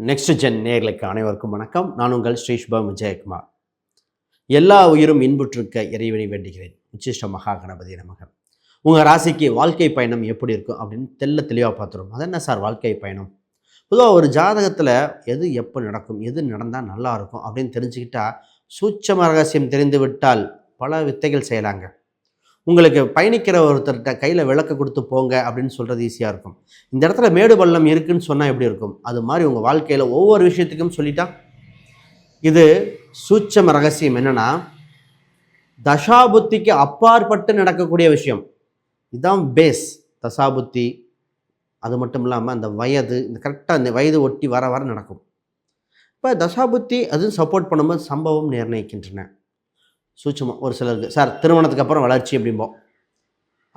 Next gen நேர்களுக்கு அனைவருக்கும் வணக்கம். நான் உங்கள் ஸ்ரீஷ்பம் விஜயகுமார். எல்லா உயிரும் இன்புற்றிருக்க இறைவனை வேண்டுகிறேன். உச்சிஷ்ட மகா கணபதி நமக. உங்கள் ராசிக்கு வாழ்க்கை பயணம் எப்படி இருக்கும் அப்படின்னு தெல்ல தெளிவாக பார்த்துரும் அது என்ன சார் வாழ்க்கை பயணம்? பொதுவாக ஒரு ஜாதகத்தில் எது எப்போ நடக்கும் எது நடந்தால் நல்லா இருக்கும் அப்படின்னு தெரிஞ்சுக்கிட்டா சூட்சம ரகசியம் தெரிந்து விட்டால் பல வித்தைகள் செய்யலாங்க. உங்களுக்கு பயணிக்கிற ஒருத்தர்கிட்ட கையில் விளக்க கொடுத்து போங்க அப்படின்னு சொல்கிறது ஈஸியாக இருக்கும். இந்த இடத்துல மேடு பள்ளம் இருக்குன்னு சொன்னால் எப்படி இருக்கும்? அது மாதிரி உங்கள் வாழ்க்கையில் ஒவ்வொரு விஷயத்துக்கும் சொல்லிட்டா? இது சூட்சம ரகசியம். என்னென்னா தசாபுத்திக்கு அப்பாற்பட்டு நடக்கக்கூடிய விஷயம். இதுதான் பேஸ் தசாபுத்தி அது மட்டும் இல்லாமல் அந்த வயது இந்த கரெக்டாக அந்த வயது ஒட்டி வர வர நடக்கும். இப்போ தசாபுத்தி அது சப்போர்ட் பண்ணும்போது சம்பவம் நிர்ணயிக்கின்றன. சூட்சமாக ஒரு சிலருக்கு. சார் திருமணத்துக்கு அப்புறம் வளர்ச்சி அப்படிம்போம்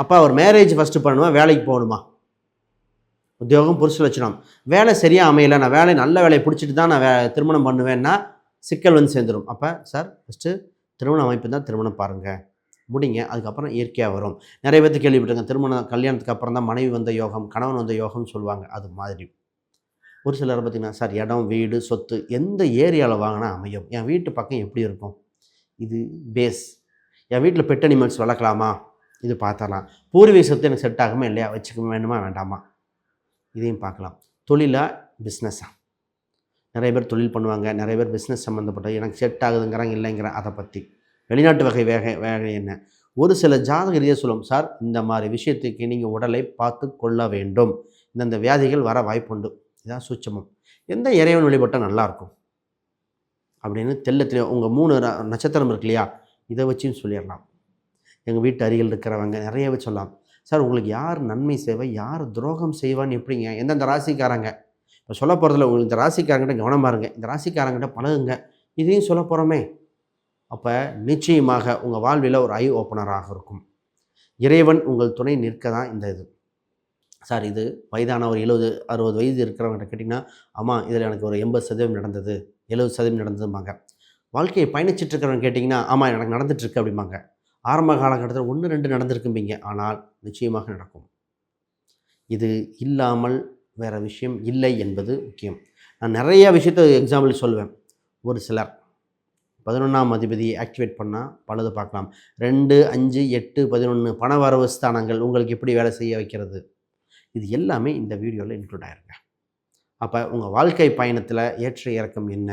அப்போ அவர் மேரேஜ் ஃபஸ்ட்டு பண்ணணுமா வேலைக்கு போகணுமா? உத்தியோகம் புரிசு வச்சிடும் வேலை சரியாக அமையலை. நான் வேலை நல்ல வேலையை பிடிச்சிட்டு தான் நான் வே திருமணம் பண்ணுவேன்னா சிக்கல் வந்து சேர்ந்துடும் அப்போ சார் ஃபஸ்ட்டு திருமண அமைப்பு தான் திருமணம் பாருங்கள் முடிங்க. அதுக்கப்புறம் இயற்கையாக வரும். நிறைய பேர்த்து கேள்விப்பட்டிருங்க திருமணம் கல்யாணத்துக்கு அப்புறம் தான் மனைவி வந்த யோகம் கணவன் வந்த யோகம்னு சொல்லுவாங்க. அது மாதிரி. ஒரு சிலர் பார்த்திங்கன்னா சார் இடம் வீடு சொத்து எந்த ஏரியாவில் வாங்கினா அமையும்? என் வீட்டு பக்கம் எப்படி இருக்கும்? இது பேஸ் என் வீட்டில் பெட் அனிமல்ஸ் வளர்க்கலாமா? இது பார்த்தரலாம் பூர்வீக சொத்து எனக்கு செட் ஆகுமா இல்லையா? வச்சுக்க வேணுமா வேண்டாமா? இதையும் பார்க்கலாம். தொழிலா பிஸ்னஸா நிறைய பேர் தொழில் பண்ணுவாங்க. நிறைய பேர் பிஸ்னஸ் சம்மந்தப்பட்ட எனக்கு செட் ஆகுதுங்கிறாங்க இல்லைங்கிற அதை பற்றி வெளிநாட்டு வகை வேக வேலை என்ன? ஒரு சில ஜாதக ரீதியாக சொல்லும் சார் இந்த மாதிரி விஷயத்துக்கு நீங்கள் உடலை பார்த்து கொள்ள வேண்டும். இந்தந்த வியாதிகள் வர வாய்ப்புண்டு. இதான் சூட்சமம். எந்த இறைவன் வழிபட்டால் நல்லாயிருக்கும் அப்படின்னு தெல்ல உங்கள் மூணு நட்சத்திரம் இருக்கு இல்லையா? இதை வச்சும் சொல்லிடலாம். எங்கள் வீட்டு அருகில் இருக்கிறவங்க நிறையவே சொல்லலாம். சார் உங்களுக்கு யார் நன்மை செய்வா? யார் துரோகம் செய்வான்னு எப்படிங்க? எந்தெந்த ராசிக்காரங்க? இப்போ சொல்ல போகிறதுல உங்களுக்கு இந்த ராசிக்காரங்கிட்ட கவனமாக இருங்க. இந்த ராசிக்காரங்கிட்ட பழகுங்க. இதையும் சொல்ல போகிறோமே அப்போ நிச்சயமாக உங்கள் வாழ்வில் ஒரு ஐ ஓப்பனராக இருக்கும். இறைவன் உங்கள் துணை நிற்க தான் இந்த இது. சார் இது வயதான ஒரு எழுபது அறுபது வயது இருக்கிறவங்ககிட்ட கேட்டிங்கன்னா ஆமாம் இதில் எனக்கு ஒரு எண்பது சதவீதம் நடந்தது. எழுபது சதவீதம் நடந்ததும்பாங்க. வாழ்க்கையை பயணிச்சுட்டு இருக்கிறவங்க கேட்டிங்கன்னா ஆமாம் எனக்கு நடந்துட்டுருக்கு அப்படிம்பாங்க. ஆரம்ப காலகட்டத்தில் ஒன்று ரெண்டு நடந்திருக்கும்பீங்க. ஆனால் நிச்சயமாக நடக்கும். இது இல்லாமல் வேறு விஷயம் இல்லை என்பது முக்கியம். நான் நிறையா விஷயத்த எக்ஸாம்பிள் சொல்லுவேன் ஒரு சிலர் பதினொன்றாம் அதிபதியை ஆக்டிவேட் பண்ணால் பலது பார்க்கலாம். ரெண்டு அஞ்சு எட்டு பதினொன்று பண வரவு ஸ்தானங்கள் உங்களுக்கு எப்படி வேலை செய்ய வைக்கிறது? இது எல்லாமே இந்த வீடியோவில் இன்க்ளூட் ஆயிருங்க. அப்போ உங்கள் வாழ்க்கை பயணத்தில் ஏற்ற இறக்கம் என்ன?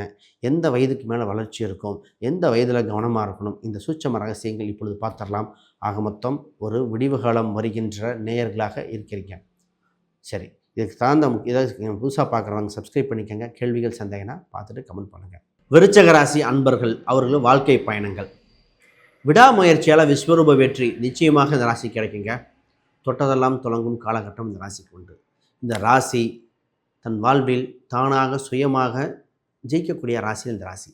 எந்த வயதுக்கு மேலே வளர்ச்சி இருக்கும்? எந்த வயதில் கவனமாக இருக்கணும்? இந்த சூட்சம ரகசியங்கள் இப்பொழுது பார்த்துடலாம். ஆக மொத்தம் ஒரு விடிவு காலம் வருகின்ற நேயர்களாக இருக்கிறீங்க. சரி இதுக்கு தகுந்த இதாக புதுசாக பார்க்குறவங்க சப்ஸ்கிரைப் பண்ணிக்கோங்க. கேள்விகள் சந்தேகனா பார்த்துட்டு கமெண்ட் பண்ணுங்கள் விருச்சகராசி அன்பர்கள் அவர்களும் வாழ்க்கை பயணங்கள். விடாமுயற்சியால் விஸ்வரூப வெற்றி நிச்சயமாக இந்த ராசி கிடைக்குங்க. தொட்டதெல்லாம் தொடங்கும் காலகட்டம் இந்த ராசிக்கு உண்டு. இந்த ராசி தன் வாழ்வில் தானாக சுயமாக ஜெயிக்கக்கூடிய ராசி இந்த ராசி.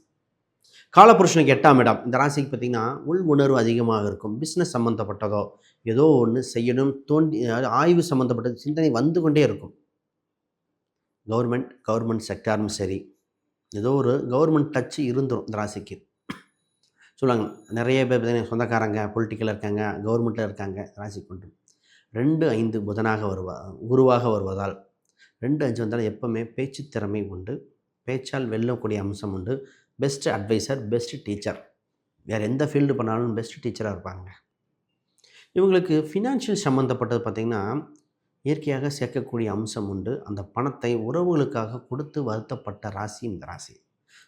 காலபுருஷனுக்கு எட்டாம் இடம். இந்த ராசிக்கு பார்த்திங்கன்னா உள் உணர்வு அதிகமாக இருக்கும். பிஸ்னஸ் சம்மந்தப்பட்டதோ ஏதோ ஒன்று செய்யணும் தோண்டி அதாவது ஆய்வு சம்மந்தப்பட்ட சிந்தனை வந்து கொண்டே இருக்கும். கவர்மெண்ட் கவர்மெண்ட் செக்டாரும் சரி. ஏதோ ஒரு கவர்மெண்ட் டச்சு இருந்துடும் இந்த ராசிக்கு. சொல்லுவாங்க நிறைய பேர் பார்த்தீங்கன்னா சொந்தக்காரங்க பொலிட்டிக்கலில் இருக்காங்க கவர்மெண்ட்டில் இருக்காங்க ராசி கொண்டு ரெண்டு ஐந்து புதனாக வருவா குருவாக வருவதால் ரெண்டு அஞ்சு வந்தாலும் எப்போவுமே பேச்சு திறமை உண்டு. பேச்சால் வெல்லக்கூடிய அம்சம் உண்டு. பெஸ்ட் அட்வைசர் பெஸ்ட் டீச்சர் வேறு எந்த ஃபீல்டு பண்ணாலும் பெஸ்ட் டீச்சராக இருப்பாங்க. இவங்களுக்கு ஃபினான்ஷியல் சம்மந்தப்பட்டது பார்த்திங்கன்னா இயற்கையாக சேர்க்கக்கூடிய அம்சம் உண்டு. அந்த பணத்தை உறவுகளுக்காக கொடுத்து வருத்தப்பட்ட ராசி இந்த ராசி.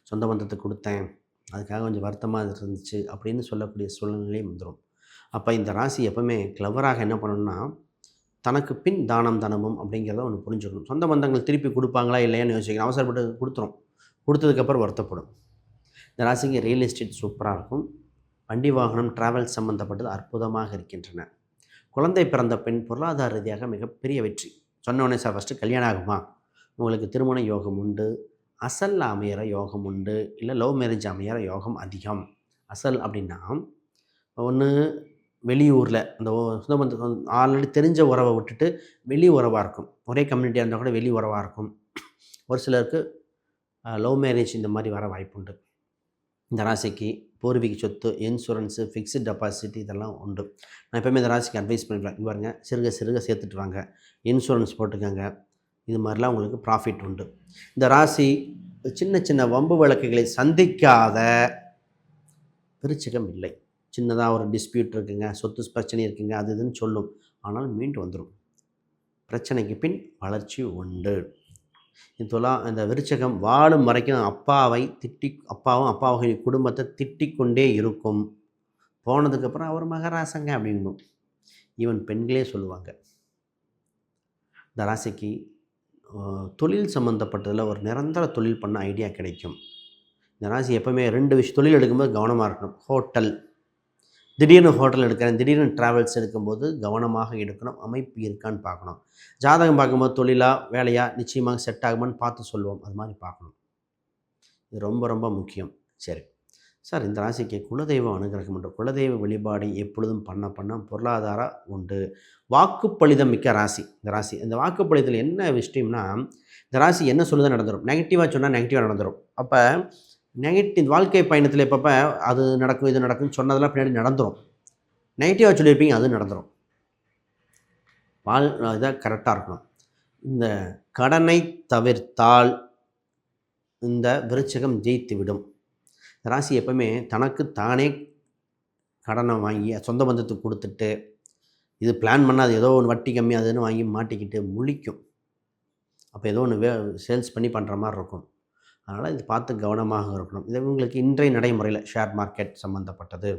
சொந்த பந்தத்தை கொடுத்தேன். அதுக்காக கொஞ்சம் வருத்தமாக இருந்துச்சு அப்படின்னு சொல்லக்கூடிய சூழ்நிலையும் வந்துடும் அப்போ இந்த ராசி எப்போவுமே கிளவராக என்ன பண்ணணும்னா தனக்கு பின் தானம் தனமும் அப்படிங்கிறத ஒன்று புரிஞ்சுக்கணும். சொந்த பந்தங்கள் திருப்பி கொடுப்பாங்களா இல்லையான்னு யோசிக்கணும். அவசரப்பட்டு கொடுத்துரும். கொடுத்ததுக்கப்புறம் வருத்தப்படும். இந்த ராசிக்கு ரியல் எஸ்டேட் சூப்பராக இருக்கும். வண்டி வாகனம் டிராவல் சம்மந்தப்பட்டது அற்புதமாக இருக்கின்றன. குழந்தை பிறந்த பெண் பொருளாதார ரீதியாக மிகப்பெரிய வெற்றி. சொன்னோடனே சார் ஃபஸ்ட்டு கல்யாணம் ஆகுமா? உங்களுக்கு திருமண யோகம் உண்டு. அசல் அமையிற யோகம் உண்டு. இல்லை லவ் மேரேஜ் அமையிற யோகம் அதிகம். அசல் அப்படின்னா ஒன்று வெளியூரில் அந்த சொந்த பந்த ஆல்ரெடி தெரிஞ்ச உறவை விட்டுட்டு வெளி உறவாக இருக்கும். ஒரே கம்யூனிட்டியாக இருந்தால் கூட வெளி உறவாக இருக்கும். ஒரு சிலருக்கு லவ் மேரேஜ் இந்த மாதிரி வர வாய்ப்புண்டு இந்த ராசிக்கு பூர்வீக சொத்து இன்சூரன்ஸு ஃபிக்ஸ்டு டெபாசிட் இதெல்லாம் உண்டு. நான் எப்போயுமே இந்த ராசிக்கு அட்வைஸ் பண்ணிடுவேன் பாருங்க சிறுக சிறுக சேர்த்துட்டு வாங்க. இன்சூரன்ஸ் போட்டுக்கோங்க. இது மாதிரிலாம் உங்களுக்கு ப்ராஃபிட் உண்டு. இந்த ராசி சின்ன சின்ன வம்பு வழக்குகளை சந்திக்காத விருச்சிகம் இல்லை. சின்னதாக ஒரு டிஸ்பியூட் இருக்குங்க சொத்து பிரச்சனை இருக்குங்க அது இதுன்னு சொல்லும். ஆனால் மீண்டு வந்துடும் பிரச்சனைக்கு பின் வளர்ச்சி உண்டு. இதுலாம் இந்த விருச்சகம் வாழும் வரைக்கும் அப்பாவை திட்டி அப்பாவும் அப்பாவுடைய குடும்பத்தை திட்டி கொண்டே இருக்கும் போனதுக்கப்புறம் அவர் மகராசங்க அப்படின்னும். ஈவன் பெண்களே சொல்லுவாங்க. இந்த ராசிக்கு தொழில் சம்மந்தப்பட்டதில் ஒரு நிரந்தர தொழில் பண்ண ஐடியா கிடைக்கும். இந்த ராசி எப்போவுமே ரெண்டு விஷயம் தொழில் எடுக்கும்போது கவனமாக இருக்கணும். ஹோட்டல். திடீர்னு ஹோட்டல் எடுக்கிறேன் திடீர்னு ட்ராவல்ஸ் எடுக்கும்போது கவனமாக எடுக்கணும் அமைப்பு இருக்கான்னு பார்க்கணும். ஜாதகம் பார்க்கும்போது தொழிலா வேலையா நிச்சயமாக செட் ஆகுமான்னு பார்த்து சொல்லுவோம் அது மாதிரி பார்க்கணும். இது ரொம்ப ரொம்ப முக்கியம். சரி. சார் இந்த ராசிக்கு குலதெய்வம் அனுகிரகம் உண்டு. குலதெய்வ வழிபாடு எப்பொழுதும் பண்ண பண்ண பொருளாதாரம் உண்டு. வாக்குப்பளிதம் மிக்க ராசி. இந்த ராசி இந்த வாக்குப்பளிதத்தில் என்ன விஷயம்னா இந்த ராசி என்ன சொல்லுதான் நடந்துடும் நெகட்டிவாக சொன்னால் நெகட்டிவாக நடந்துடும் அப்போ நெகட்டிவ் வாழ்க்கை பயணத்தில் எப்பப்போ அது நடக்கும் இது நடக்கும்னு சொன்னதெல்லாம் பின்னாடி நடந்துடும் நெகட்டிவாக சொல்லியிருப்பீங்க அது நடந்துடும் வாழ் இதாக கரெக்டாக இருக்கணும். இந்த கடனை தவிர்த்தால் இந்த விருச்சகம் ஜெயித்து விடும். ராசி எப்பவுமே தனக்கு தானே கடனை வாங்கி சொந்த பந்தத்துக்கு கொடுத்துட்டு இது பிளான் பண்ணாது ஏதோ ஒன்று வட்டி கம்மியாதுன்னு வாங்கி மாட்டிக்கிட்டு முழிக்கும். அப்போ ஏதோ ஒன்று வே சேல்ஸ் பண்ணி பண்ணுற மாதிரி இருக்கும். அதனால் இது பார்த்து கவனமாக இருக்கணும். இது உங்களுக்கு இன்றைய நடைமுறையில் ஷேர் மார்க்கெட் சம்மந்தப்பட்டது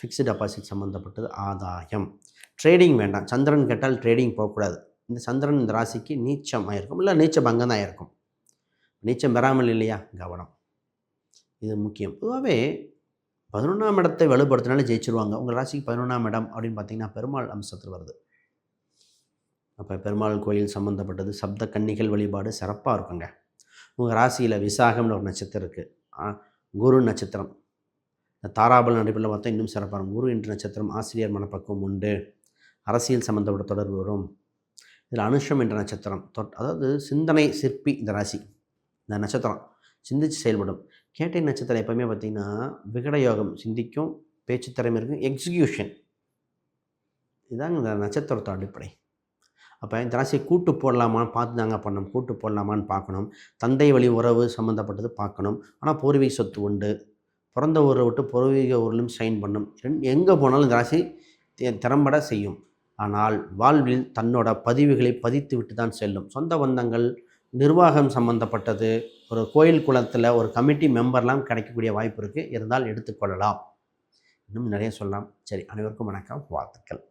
ஃபிக்ஸ்டு டெபாசிட் சம்மந்தப்பட்டது ஆதாயம். ட்ரேடிங் வேண்டாம். சந்திரன் கேட்டால் ட்ரேடிங் போகக்கூடாது. இந்த சந்திரன் இந்த ராசிக்கு நீச்சம் ஆகிருக்கும் இல்லை நீச்ச பங்கம் தான் இருக்கும். நீச்சம் பெறாமல் இல்லையா? கவனம். இது முக்கியம். பொதுவாகவே பதினொன்றாம் இடத்தை வலுப்படுத்தினாலே ஜெயிச்சிருவாங்க. உங்கள் ராசிக்கு பதினொன்றாம் இடம் அப்படின்னு பார்த்தீங்கன்னா பெருமாள் அம்சத்தில் வருது. அப்போ பெருமாள் கோயில் சம்மந்தப்பட்டது சப்த கன்னிகள் வழிபாடு சிறப்பாக இருக்குங்க. உங்கள் ராசியில் விசாகம்னு ஒரு நட்சத்திரம் இருக்குது குரு நட்சத்திரம். இந்த தாராபல நடிப்பில் பார்த்தா இன்னும் சிறப்பாக இருக்கும் குரு என்ற நட்சத்திரம் ஆசிரியர் மனப்பக்குவம் உண்டு. அரசியல் சம்மந்தப்பட்ட தொடர்பு வரும். இதில் அனுஷம் என்ற நட்சத்திரம். தொட் அதாவது சிந்தனை சிற்பி இந்த ராசி. இந்த நட்சத்திரம் சிந்திச்சு செயல்படும். கேட்டை நட்சத்திரம் எப்போவுமே பார்த்திங்கன்னா விகட யோகம் சிந்திக்கும் பேச்சு திறமை இருக்கும் எக்ஸிக்யூஷன் இதுதான் இந்த நட்சத்திரத்தோட அடிப்படை. அப்போ இந்த கூட்டு போடலாமான்னு பார்த்து தாங்க பண்ணணும். கூட்டு போடலாமான்னு பார்க்கணும். தந்தை வழி உறவு சம்மந்தப்பட்டது பார்க்கணும். ஆனால் பூர்வீக சொத்து உண்டு. பிறந்த ஊரை விட்டு பூர்வீக ஊரிலும் சைன் பண்ணும். எங்கே போனாலும் இந்த தி- திறம்பட செய்யும். ஆனால் வாழ்வில் தன்னோட பதிவுகளை பதித்து விட்டு தான் செல்லும். சொந்த பந்தங்கள் நிர்வாகம் சம்மந்தப்பட்டது ஒரு கோயில் குளத்தில் ஒரு கமிட்டி மெம்பர்லாம் கிடைக்கக்கூடிய வாய்ப்பு இருக்குது இருந்தால் எடுத்துக்கொள்ளலாம். இன்னும் நிறைய சொல்லலாம். சரி அனைவருக்கும் வணக்கம். வாழ்த்துக்கள்.